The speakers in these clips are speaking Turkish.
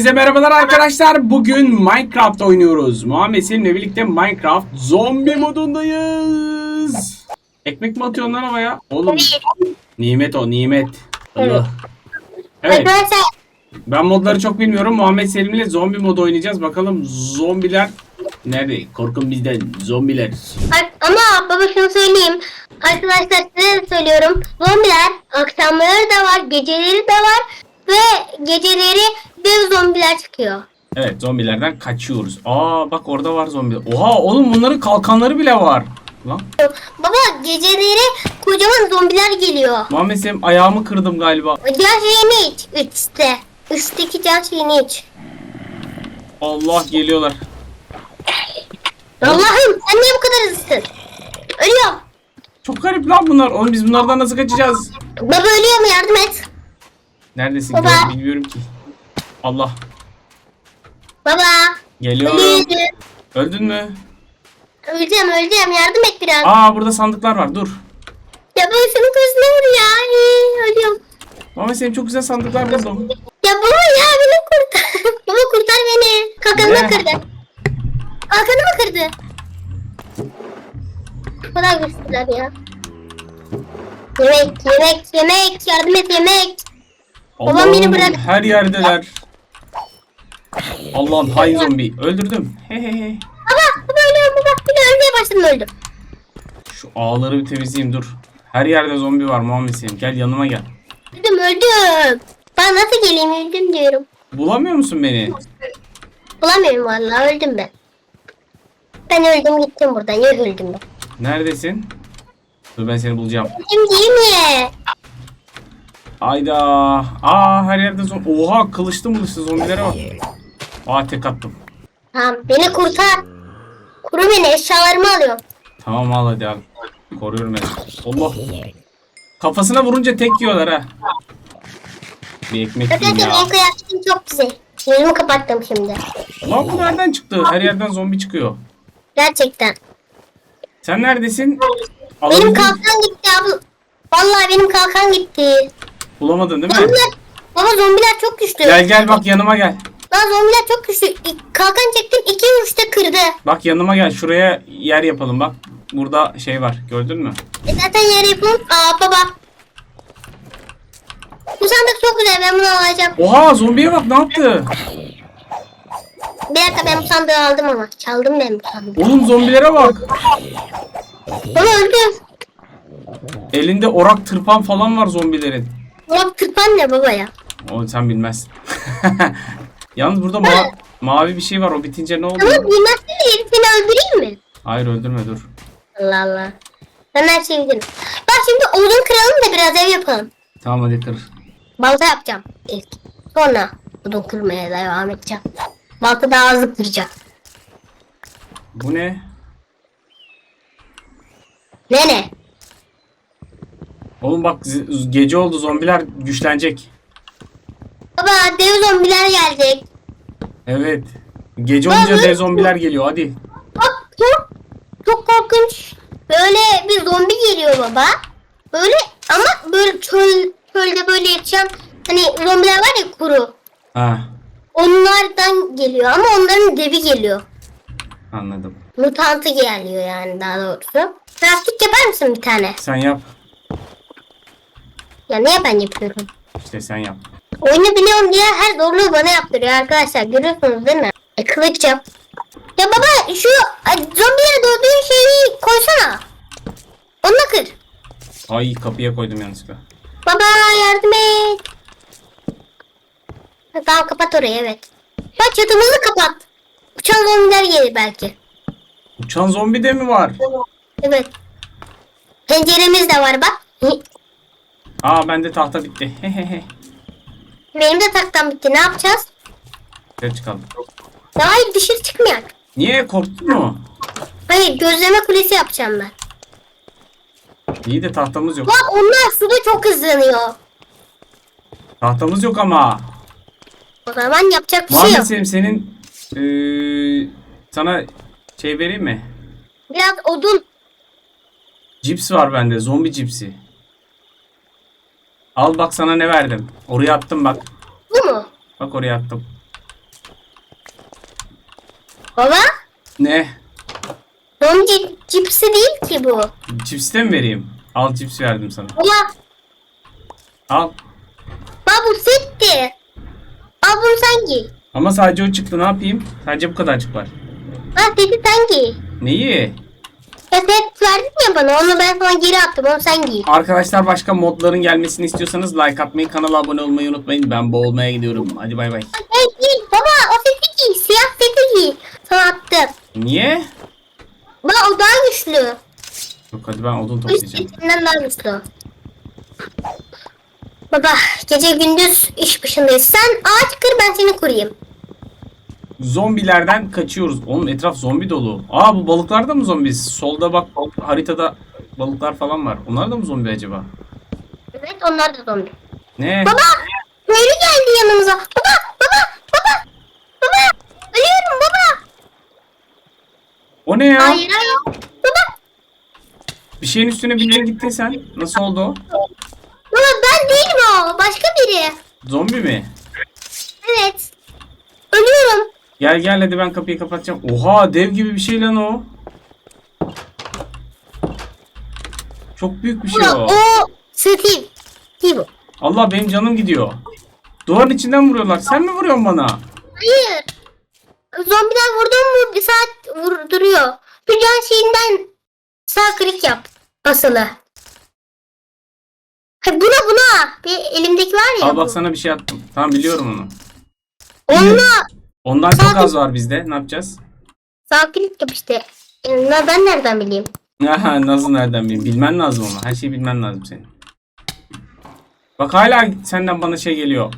Size merhabalar arkadaşlar. Bugün Minecraft oynuyoruz. Muhammed Selim'le birlikte Minecraft zombi modundayız. Ekmek mi atıyorsun lan havaya? Oğlum nimet o nimet. Allah. Evet ben modları çok bilmiyorum. Muhammed Selim'le zombi modu oynayacağız. Bakalım zombiler nerede? Korkun bizden zombiler. ama baba şunu söyleyeyim. Arkadaşlar size de söylüyorum. Zombiler akşamları da var, geceleri de var ve geceleri dev zombiler çıkıyor. Evet zombilerden kaçıyoruz. Aa bak orada var zombi. Oha oğlum bunların kalkanları bile var. Lan Baba geceleri kocaman zombiler geliyor. Muhammed Selim ayağımı kırdım galiba. Can şeyini iç üstte. Üstteki can şeyini iç. Allah geliyorlar. Allah'ım sen niye bu kadar hızlısın? Ölüyorum. Çok garip lan bunlar. Oğlum biz bunlardan nasıl kaçacağız? Baba ölüyorum yardım et. Neredesin? Baba. Bilmiyorum ki. Allah. Baba. Geliyorum. Ölüyorum. Öldün mü? Öleceğim öleceğim yardım et biraz. Aa burada sandıklar var. Dur. Ya baba senin gözüne vur ya. Ay, Ölüyorum. Muhammed Selim çok güzel sandıklar buldum. Ya baba ya beni kurtar. baba kurtar beni. Kalkanımı Ne? kırdı. Kalkanımı kırdı. Bu kadar güçlüler ya. Yemek, yemek, yemek. Yardım et yemek. Babam beni bırak- her yerdeler. Allah'ım hay zombi. Öldürdüm. He he he. Baba, baba ölüyorum baba. Bir de ölmeye başladım öldüm. Şu ağları bir temizleyeyim dur. Her yerde zombi var Muhammed Selim. Gel yanıma gel. Öldüm öldüm. Ben nasıl geleyim öldüm diyorum. Bulamıyor musun beni? Bulamıyorum vallahi öldüm ben. Ben öldüm gittim buradan. Ya öldüm ben. Neredesin? Dur ben seni bulacağım. Öldüm değil mi? Ayda. Aa her yerde zombi. Oha kılıçlı mılıçlı zombilere bak. Aa tek attım. Tamam beni kurtar. Kuru beni eşyalarımı alıyorum. Tamam al hadi al. Koruyorum ben. Allah. Kafasına vurunca tek yiyorlar ha. Bir ekmek yiyeyim Arkadaşlar ya. benim kıyafetim çok güzel. Yüzümü kapattım şimdi. Lan bu nereden çıktı? Her yerden zombi çıkıyor. Gerçekten. Sen neredesin? Benim kalkan gitti abi. Vallahi benim kalkan gitti. Bulamadın değil mi? Zombiler, baba zombiler çok güçlü. Gel gel bak yanıma gel. Lan zombiler çok güçlü. Kalkan çektim iki vuruşta kırdı. Bak yanıma gel. Şuraya yer yapalım bak. Burada şey var. Gördün mü? E zaten yer yapalım. Aa baba. Bu sandık çok güzel ben bunu alacağım. Oha zombiye bak ne yaptı? Bir dakika ben bu sandığı aldım ama. Çaldım ben bu sandığı. Oğlum zombilere bak. Baba öldüm. Elinde orak tırpan falan var zombilerin. Ulan tırpan ne baba ya? O sen bilmezsin. Yalnız burada ma- mavi bir şey var. O bitince ne oldu? Ama bilmezsin de herif seni öldüreyim mi? Hayır öldürme dur. Allah Allah. Ben her şeyi bilirim. Bak şimdi odun kıralım da biraz ev yapalım. Tamam hadi kır. Balta yapacağım ilk. Sonra odun kırmaya devam edeceğim. Balta daha hızlı kıracağım. Bu ne? Ne ne? Oğlum bak gece oldu zombiler güçlenecek. Baba dev zombiler gelecek. Evet. Gece olunca Baba. dev zombiler geliyor hadi. Bak çok, çok korkunç. Böyle bir zombi geliyor baba. Böyle ama böyle çöl, çölde böyle yaşayan hani zombiler var ya kuru. Ha Onlardan geliyor ama onların devi geliyor. anladım. Mutantı geliyor yani daha doğrusu. Crafting yapar mısın bir tane? Sen yap. Ya niye ben yapıyorum? İşte sen yap. Oyunu biliyorum diye her zorluğu bana yaptırıyor arkadaşlar. Görüyorsunuz değil mi? E, kılıç yap. Ya baba şu zombileri doğduğun şeyi koysana. Onunla kır. Ay kapıya koydum yanlışlıkla. Baba yardım et. Tamam kapat orayı evet. Bak çatımızı kapat. Uçan zombiler gelir belki. Uçan zombi de mi var? Evet. Penceremiz de var bak. Aa bende tahta bitti. Hehehe. Benim de taktam bitti. Ne yapacağız? Dışarı çıkalım. Ya hayır dışarı çıkmayak. Niye korktun mu? Hayır gözleme kulesi yapacağım ben. İyi de tahtamız yok. Bak onlar suda çok hızlanıyor. Tahtamız yok ama. O zaman yapacak bir şey Muhammed yok. Selim senin eee, sana şey vereyim mi? Biraz odun. Cips var bende. Zombi cipsi. Al bak sana ne verdim. Oraya attım bak. Bu mu? Bak oraya attım. Baba Ne? zombi cipsi değil ki bu. Cips de mi vereyim? Al cips verdim sana. Baba, Al. baba bu setti. Al bunu sen giy. Ama sadece o çıktı ne yapayım? Sadece bu kadarcık var. Ha dedi sen giy. Neyi? Set verdin ya bana onu ben sana geri attım onu sen giy. Arkadaşlar başka modların gelmesini istiyorsanız like atmayı, kanala abone olmayı unutmayın. Ben boğulmaya gidiyorum. Hadi bay bay. Hey giy baba o seti giy siyah seti giy. Sana attım. Niye? Baba o daha güçlü. Yok hadi ben odun toplayacağım. setinden daha güçlü. Baba gece gündüz iş başındayız. Sen ağaç kır ben seni kurayım. Zombilerden kaçıyoruz. Oğlum etraf zombi dolu. Aa bu balıklar da mı zombi? Solda bak haritada balıklar falan var. Onlar da mı zombi acaba? Evet onlar da zombi. Ne? Baba köylü geldi yanımıza. Baba baba baba baba ölüyorum baba. O ne ya? Hayır hayır. Baba Bir şeyin üstüne bindin gittin sen. Nasıl oldu o? baba ben değilim o başka biri. Zombi mi? Evet. Ölüyorum. Gel gel hadi ben kapıyı kapatacağım. Oha dev gibi bir şey lan o. Çok büyük bir şey o. o Steve. Steve. Allah benim canım gidiyor. Duvarın içinden vuruyorlar. Sen mi vuruyorsun bana? Hayır. Zombiler vurdun mu bir saat vurduruyor. Bir can şeyinden sağ klik yap. Basılı. Ha, buna buna. Bir elimdeki var ya. Al bak bu. sana bir şey attım. Tamam biliyorum onu. Onunla Ondan çok az var bizde. Ne yapacağız? sağ klik yap işte. Ya ben nereden bileyim? Aha, Nasıl nereden bileyim? Bilmen lazım ama. Her şeyi bilmen lazım senin. Bak hala senden bana şey geliyor.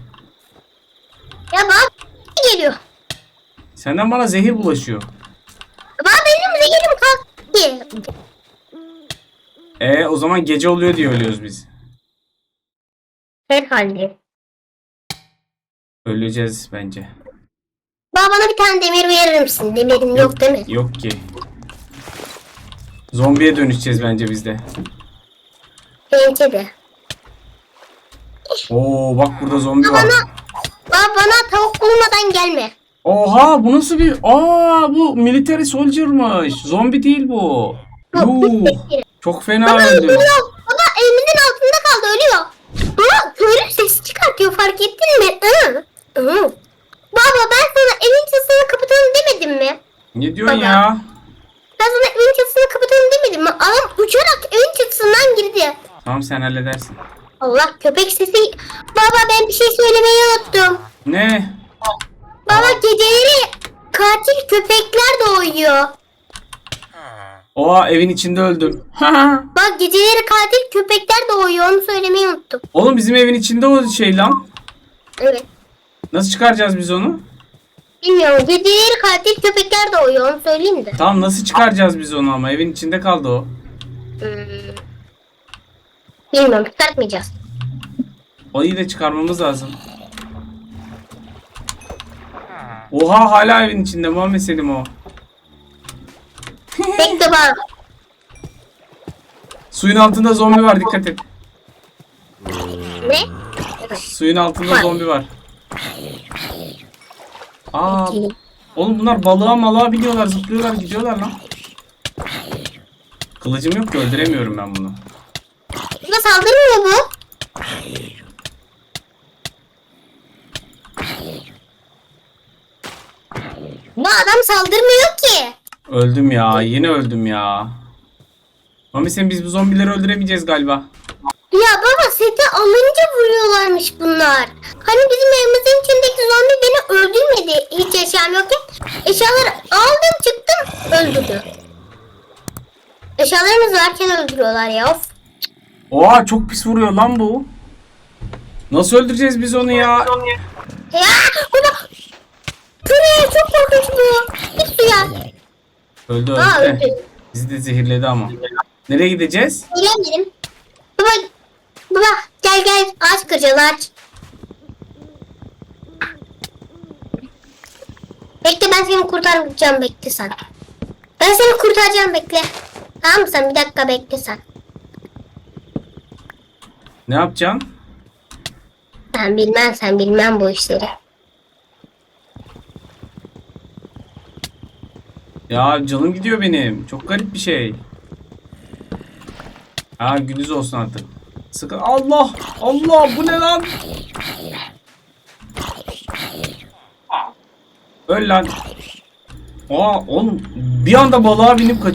Ya bak geliyor. Senden bana zehir bulaşıyor. Bak benim zehirim kalktı. E o zaman gece oluyor diye ölüyoruz biz. Herhalde. Öleceğiz bence. Baba bana bir tane demir verir misin? Demirim yok değil mi? Yok ki. Zombiye dönüşeceğiz bence biz de. Bence de. Oo bak burada zombi var. Bana, baba bana tavuk bulmadan gelme. Oha bu nasıl bir... Aa bu military soldier'mış. Zombi değil bu. Yuh. Çok fena öldü. Ölüyor. Baba elimizin altında kaldı ölüyor. Baba köylü ses çıkartıyor fark ettin mi? Hı. Hı. Baba ben sana evin çatısını kapatalım demedim mi? Ne diyorsun Baba. ya? Ben sana evin çatısını kapatalım demedim mi? Adam uçarak evin çatısından girdi. Tamam sen halledersin. Allah köpek sesi. Baba ben bir şey söylemeyi unuttum. Ne? Baba geceleri katil köpekler doğuyor. Oha evin içinde öldüm. Bak geceleri katil köpekler doğuyor onu söylemeyi unuttum. Oğlum bizim evin içinde o şey lan. Evet. Nasıl çıkaracağız biz onu? Bilmiyorum geceleri katil köpekler doğuyor onu söyleyeyim de. Tamam nasıl çıkaracağız biz onu ama evin içinde kaldı o. Hmm. Bilmiyorum çıkartmayacağız. İyi de çıkarmamız lazım. Oha hala evin içinde Muhammed Selim o. Bekle bak. Suyun altında zombi var dikkat et. Ne? Suyun altında zombi var. Aa, oğlum bunlar balığa malığa biniyorlar, zıplıyorlar, gidiyorlar lan. Kılıcım yok ki öldüremiyorum ben bunu. Buna saldırmıyor bu. Bu adam saldırmıyor ki. Öldüm ya, yine öldüm ya. Mami sen biz bu zombileri öldüremeyeceğiz galiba. Ya baba seti alınca vuruyorlarmış bunlar. Hani bizim evimizin içindeki zombi beni öldürmedi. Hiç eşyam yokken. Eşyaları aldım çıktım öldürdü. Eşyalarımız varken öldürüyorlar ya. Of. Oha çok pis vuruyor lan bu. Nasıl öldüreceğiz biz onu ya? Ya baba. Buraya çok korkunç bu. Git suya. Öldü Aa öldü. öldü. Bizi de zehirledi ama. Nereye gideceğiz? Gelmedim. Baba. Baba gel gel ağaç kıracağız ağaç. Bekle ben seni kurtaracağım bekle sen. Ben seni kurtaracağım bekle. Tamam mı sen bir dakika bekle sen. Ne yapacaksın? Sen bilmem sen bilmem bu işleri. Ya canım gidiyor benim. Çok garip bir şey. Ha gündüz olsun artık. Sıkı Allah! Allah bu ne lan? Öl lan. Aa oğlum bir anda balığa binip kaç